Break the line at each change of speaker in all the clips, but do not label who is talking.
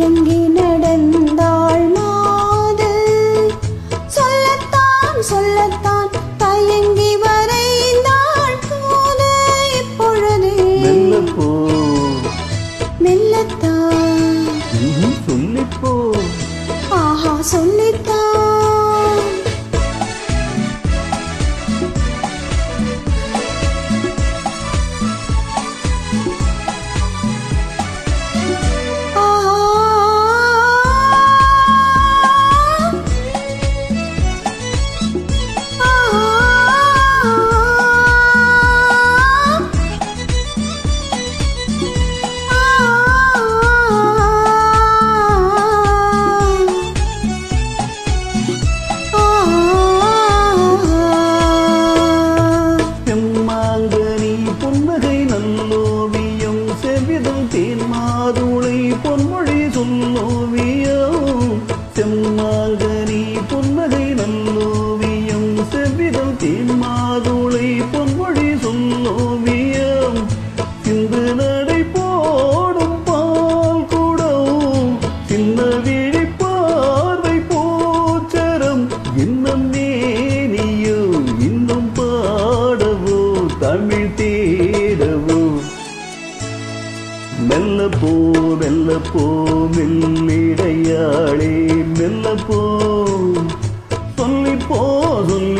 மயங்கி நடந்தாள் மாது சொல்லத்தான் சொல்லத்தான் தயங்கி வரைந்தாள் போது இப்பொழுது
மெல்லப்போ.
மெல்லத்தான்.
சொல்லிப்போ.
ஆஹா சொல்லித்தான்.
செம்மாங்கனி புன்னகை மெல்ல போ மெல்ல போ மெல்லிடையாளே மெல்ல போ. சொல்லி போ
சொல்லி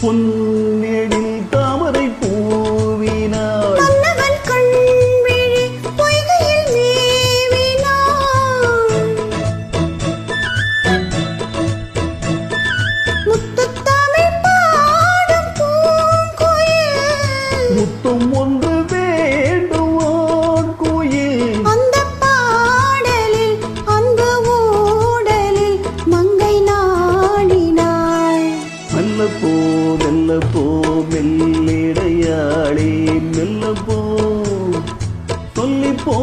பொன்னெழில் தாமரை பூவினாள். முத்தம் ஒன்று வேண்டுவான் மெல்ல போ மெல்ல போ மெல்லிடையாளே மெல்ல போ. சொல்லிப்போ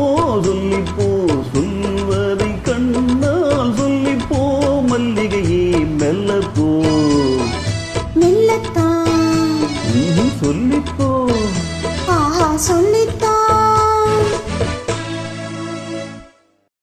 சொல்லிப்போ சொல்வதை கண்ணால் சொல்லிப்போ மல்லிகையே மெல்ல போ. சொல்லிப்போ.
சொல்லித்தான்.